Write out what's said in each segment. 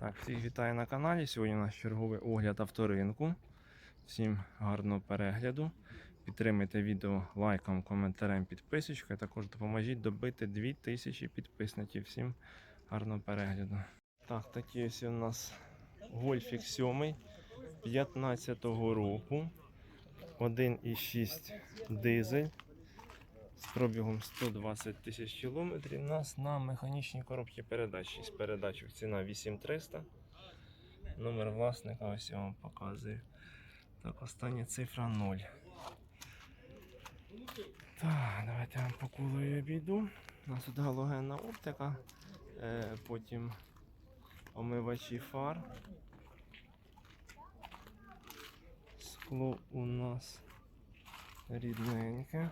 Так, всіх вітаю на каналі. Сьогодні у нас черговий огляд авторинку. Всім гарного перегляду. Підтримайте відео лайком, коментарем, підписочкою. Також допоможіть добити 2000 підписників. Всім гарного перегляду. Так, такі ось у нас Гольфік 7 15-го року. 1,6 дизель з пробігом 120 тисяч кілометрів. У нас на механічній коробці передач. 6 передач. Ціна 8300. Номер власника ось я вам показую. Так, остання цифра 0. Так, давайте я вам по колу обійду. У нас тут галогенна оптика, е, потім омивачі фар. Скло у нас рідненьке.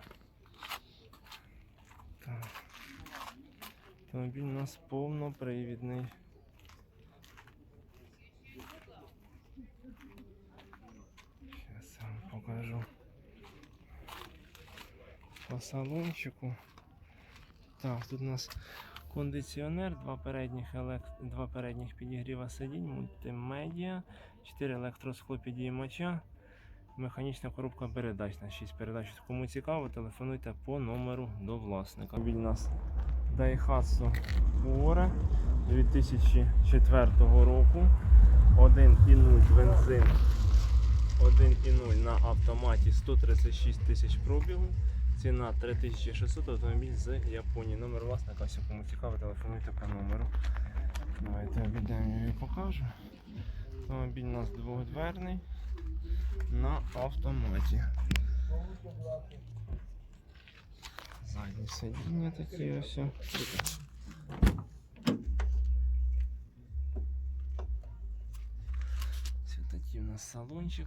Автомобіль у нас повнопривідний. Зараз вам покажу по салончику. Так, тут у нас кондиціонер, два передніх, елект... два передніх підігріва сидінь, мультимедіа, 4 електросклопідіймача, механічна коробка передач на 6 передач. Кому цікаво, телефонуйте по номеру до власника. Біля нас Daihatsu Bora 2004 року. 1,0 бензин. 1,0 на автоматі 136 тисяч пробігу. Ціна 3600 автомобіль з Японії. Номер власника, ось кому цікаво, телефонуйте по номеру. Давайте обійдемо і покажу. Автомобіль у нас двохдверний на автоматі. Задні сидіння такі ось. Ось такий у нас салончик.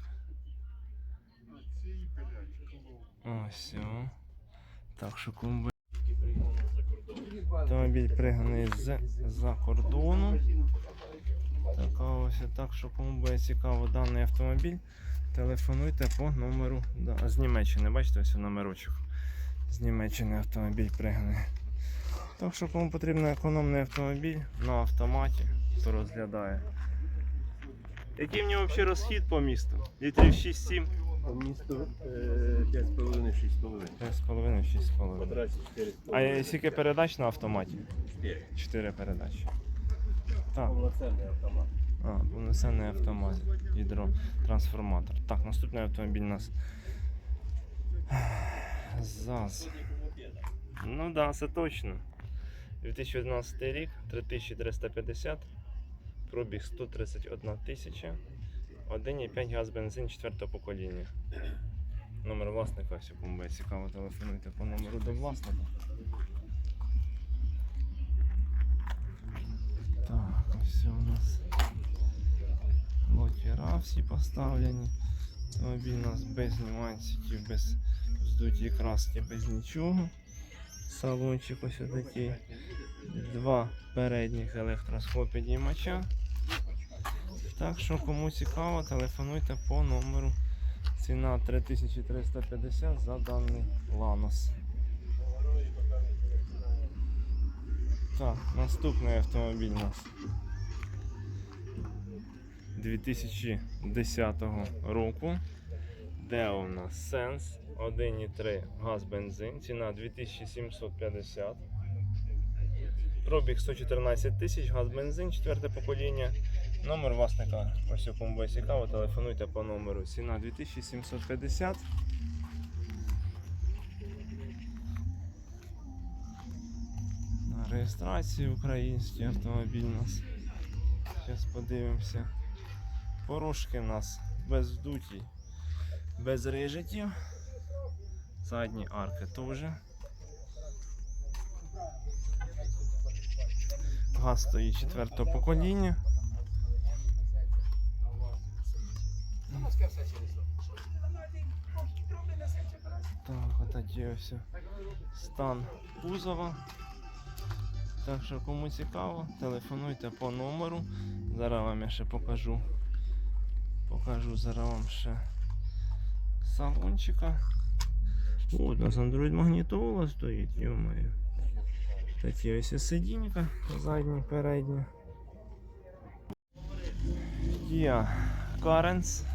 Ось. Так що кому би- Автомобіль приганий з-за кордону. Така ось так, що кому буде цікаво даний автомобіль, телефонуйте по номеру да, з Німеччини. Бачите, ось номерочок. З Німеччини автомобіль приганий. Так що кому потрібен економний автомобіль на автоматі, хто розглядає. Який в нього взагалі розхід по місту? Літрів 6-7? По місту е, 5,5-6,5. 5,5-6,5. Квадраті 4,5. А скільки передач на автоматі? 4. 4 передачі. Так. Повноцінний автомат. А, повноцінний автомат, гідротрансформатор. Так, наступний автомобіль у нас ЗАЗ. Ну так, да, це точно. 2011 рік, 3350, пробіг 131 тисяча, 1,5 газ бензин 4 покоління. Номер власника, все кому буде цікаво, телефонуйте по номеру до власника. Так, ось у нас локера всі поставлені. Автомобіль у нас без нюансиків, без здуті краски, без нічого. Салончик ось такий. Два передніх електросхлопідіймача. Так що кому цікаво, телефонуйте по номеру. Ціна 3350 за даний Ланос. Так, наступний автомобіль у нас 2010 року. Де у нас Sense 1,3 газ бензин, ціна 2750. Пробіг 114 тисяч, газ бензин, четверте покоління. Номер власника, ось у кому цікаво, телефонуйте по номеру. Ціна 2750. На реєстрації український автомобіль у нас. Зараз подивимося. Порожки у нас без вдуті, без рижиків. Задні арки теж. Газ стоїть четвертого покоління. Так, отакий ось стан кузова. Так що кому цікаво, телефонуйте по номеру. Зараз вам я ще покажу. Покажу зараз вам ще салончика. О, у нас Android магнітола стоїть, йомаю. Такі ось сидінька, задні, передні. Kia Carens.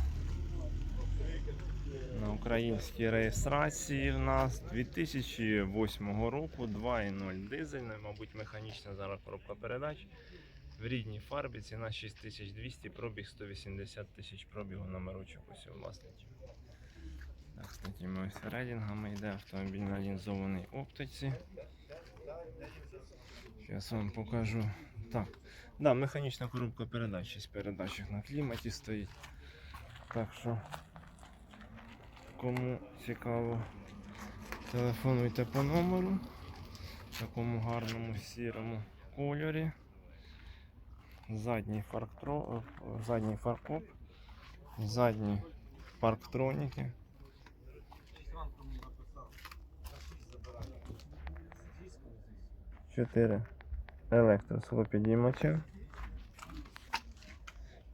На українській реєстрації в нас 2008 року 2.0 дизельна, мабуть, механічна зараз коробка передач. В рідній фарбі ціна 6200, пробіг 180 тисяч пробігу номерочок ось у. Так, з такими ось рейдингами йде автомобіль на лінзованій оптиці. Зараз вам покажу. Так, да, механічна коробка передач, 6 передачок на кліматі стоїть. Так що, кому цікаво, телефонуйте по номеру в такому гарному сірому кольорі. Задній фарктро, е, задній фаркоп, задні парктроніки. Чотири електросхлопідіймача.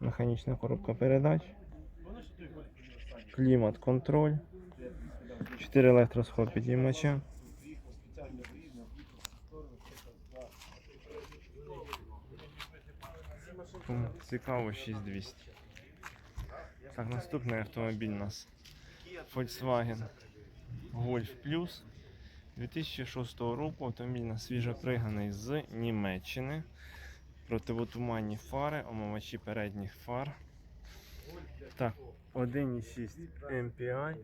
Механічна коробка передач. Клімат контроль. 4 електросхлопідіймача. Цікаво 6200. Так, наступний автомобіль у нас Volkswagen Golf Plus 2006 року. Автомобіль у нас свіжоприганий з Німеччини. Противотуманні фари, омивачі передніх фар. Так, 1,6 MPI,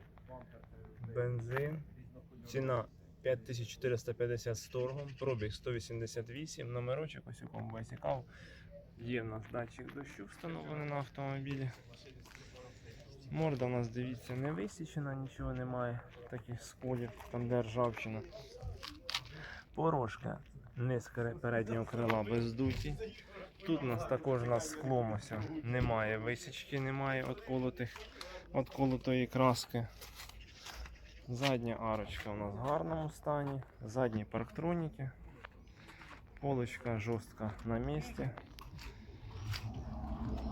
бензин. Ціна 5450 з торгом, пробіг 188, номерочок, ось у кому цікаво. Є в нас датчик дощу встановлений на автомобілі. Морда у нас, дивіться, не висічена, нічого немає, таких сколів, там де ржавчина. Порошка низ переднього крила бездуті. Тут у нас також у нас склом ось немає висічки, немає отколотих, отколотої краски. Задня арочка у нас в гарному стані, задні парктроніки, полочка жорстка на місці.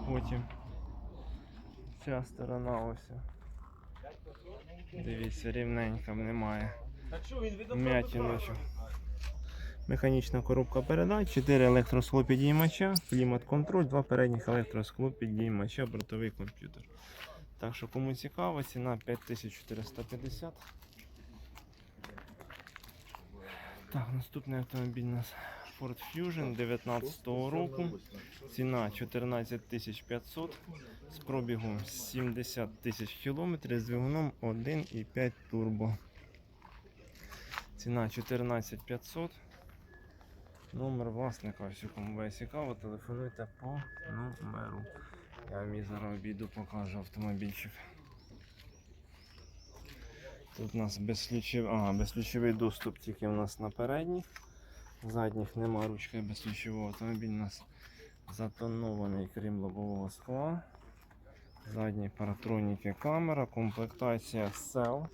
Потім ця сторона ось. Дивіться, рівненька немає. М'ятіночок. Механічна коробка передач, 4 електросклопідіймача, клімат-контроль, 2 передніх електросклопідіймача, бортовий комп'ютер. Так що кому цікаво, ціна 5450. Так, наступний автомобіль у нас Ford Fusion 19 року. Ціна 14500 з пробігом 70 тисяч кілометрів з двигуном 1,5 турбо. Ціна 14500. Номер власника, все кому буде цікаво, телефонуйте по номеру. Я вам її зараз обійду, покажу автомобільчик. Тут у нас безключовий, ага, безключовий доступ тільки у нас на передніх. Задніх нема ручки безключового. Автомобіль у нас затонований, крім лобового скла. Задні паратроніки камера, комплектація SEL.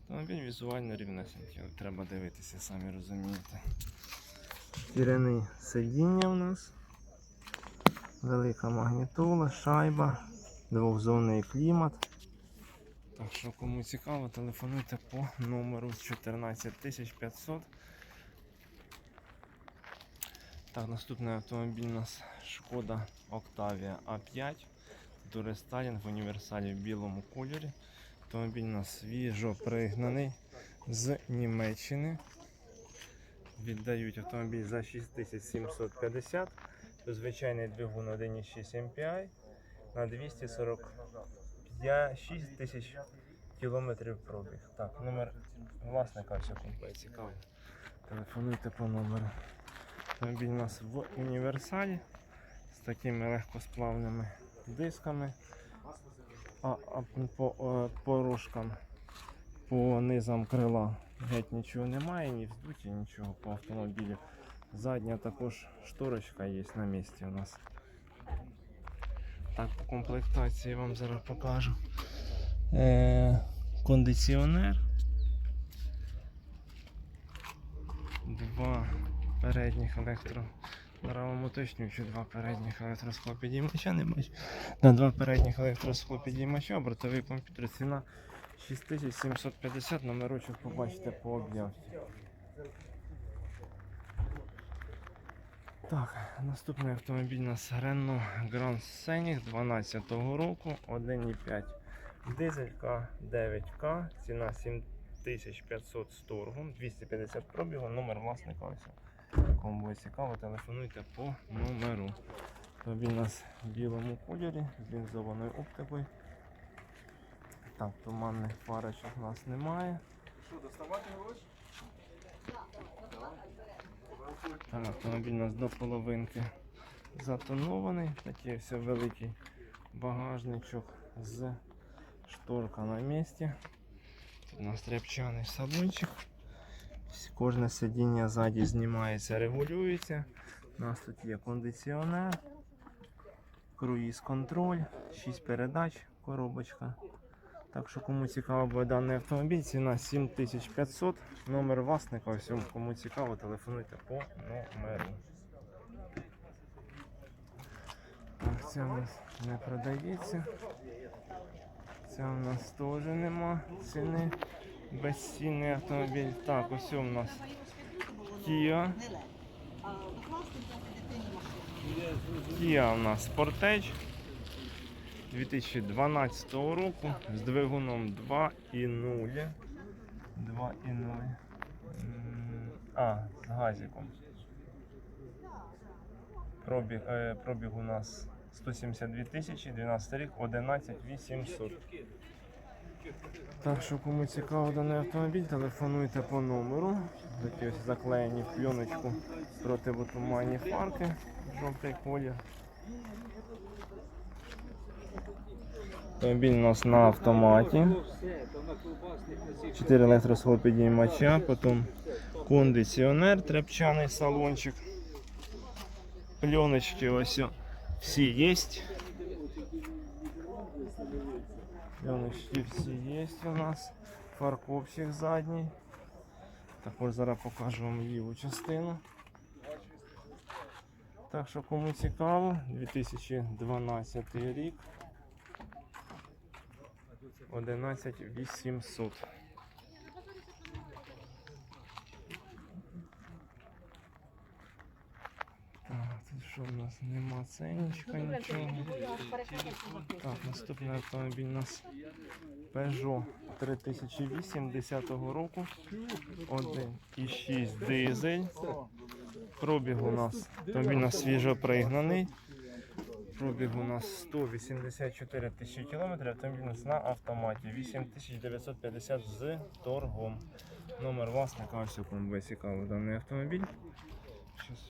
Автомобіль візуально рівнесенький, треба дивитися, самі розумієте. Шкіряне сидіння у нас. Велика магнітола, шайба, двохзонний клімат. Так що кому цікаво, телефонуйте по номеру 14500. Так, наступний автомобіль у нас Шкода Octavia A5. Турестайлінг в універсалі в білому кольорі. Автомобіль у нас свіжо пригнаний з Німеччини. Віддають автомобіль за 6750. Тут звичайний двигун 1,6 MPI на 246 тисяч кілометрів пробіг. Так, номер власника комплект цікаво. Телефонуйте по номеру. Автомобіль у нас в універсалі з такими легкосплавними дисками. А, а по, е, по по низам крила геть нічого немає, ні вздуті, нічого по автомобілю. Задня також шторочка є на місці у нас. Так, по комплектації вам зараз покажу. Е, кондиціонер. Два передніх електро. Зараз вам що два передніх електросклопідіймача не бачу. На два передніх електросклопідіймача, бортовий комп'ютер ціна 6750, номерочок побачите по об'явці. Так, наступний автомобіль у нас Renault Grand Scenic 12 року, 1,5 дизелька 9К, ціна 7500 з торгом, 250 пробігу, номер власника. Кому буде цікаво, телефонуйте по номеру. Автомобіль у нас в білому кольорі, з лінзованою оптикою. Так, туманних фарочок у нас немає. Що, доставати гроші? Так, автомобіль у нас до половинки затонований. Такий все великий багажничок з шторка на місці. Тут у нас тряпчаний салончик. Кожне сидіння ззаді знімається, регулюється. У нас тут є кондиціонер, круїз контроль, 6 передач, коробочка. Так що кому цікаво буде даний автомобіль, ціна 7500, номер власника, всьому кому цікаво, телефонуйте по номеру. Так, це у нас не продається. Це у нас теж нема ціни. Безцінний автомобіль. Так, ось у нас Kia. Kia у нас Sportage 2012 року з двигуном 2.0. 2.0. М, А, з газиком. Пробіг, е, пробіг у нас 172 тисячі, 12 рік, 11 800. Так що кому цікаво даний автомобіль, телефонуйте по номеру. Такі ось заклеєні в пленочку противотуманні фарки, жовтий колір. Автомобіль у нас на автоматі. 4 електросхлопідіймача, потім кондиціонер, тряпчаний салончик. Пленочки ось всі є. Пленочки всі є у нас. Фаркопчик задній. Також зараз покажу вам ліву частину. Так що кому цікаво, 2012 рік. 11 800. Так, тут що в нас? Нема ценничка, нічого. Так, наступний автомобіль у нас Peugeot 3008 10 року. 1,6 дизель. Пробіг у нас автомобіль у нас свіжо пригнаний. Пробіг у нас 184 тисячі кілометрів, автомобіль на автоматі 8950 з торгом. Номер власника, ось кому буде цікавий даний автомобіль.